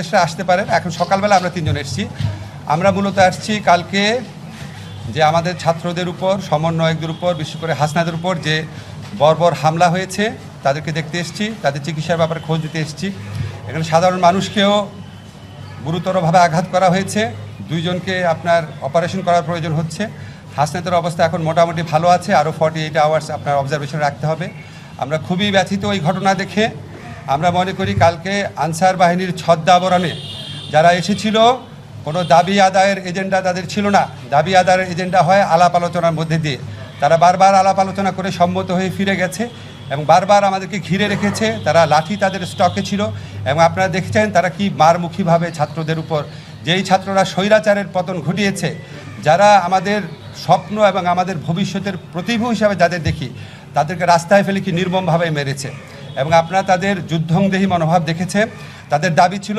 দেশে আসতে পারেন। এখন সকালবেলা আমরা তিনজন এসেছি। আমরা মূলত আসছি কালকে যে আমাদের ছাত্রদের উপর, সমন্বয়কদের উপর, বিশেষ করে হাসনাদের উপর যে বর্বর হামলা হয়েছে, তাদেরকে দেখতে এসেছি, তাদের চিকিৎসার ব্যাপারে খোঁজ দিতে এসেছি। এখানে সাধারণ মানুষকেও গুরুতরভাবে আঘাত করা হয়েছে। দুইজনকে আপনার অপারেশন করার প্রয়োজন হচ্ছে। হাসনাতের অবস্থা এখন মোটামুটি ভালো আছে। আরও ফর্টি এইট আওয়ার্স আপনার অবজারভেশন রাখতে হবে। আমরা খুবই ব্যথিত এই ঘটনা দেখে। আমরা মনে করি কালকে আনসার বাহিনীর ছদ্মাবরণে যারা এসেছিল, কোনো দাবি আদায়ের এজেন্ডা তাদের ছিল না। দাবি আদায়ের এজেন্ডা হয় আলাপ আলোচনার মধ্যে দিয়ে। তারা বারবার আলাপ আলোচনা করে সম্মত হয়ে ফিরে গেছে এবং বারবার আমাদেরকে ঘিরে রেখেছে, তারা লাঠি তাদের স্টকে ছিল এবং আপনারা দেখেছেন তারা কি মারমুখীভাবে ছাত্রদের উপর, যেই ছাত্ররা স্বৈরাচারের পতন ঘটিয়েছে, যারা আমাদের স্বপ্ন এবং আমাদের ভবিষ্যতের প্রতিভূ হিসাবে যাদের দেখি, তাদেরকে রাস্তায় ফেলে কি নির্মমভাবে মেরেছে। এবং আপনারা তাদের যুদ্ধংদেহী মনোভাব দেখেছে তাদের দাবি ছিল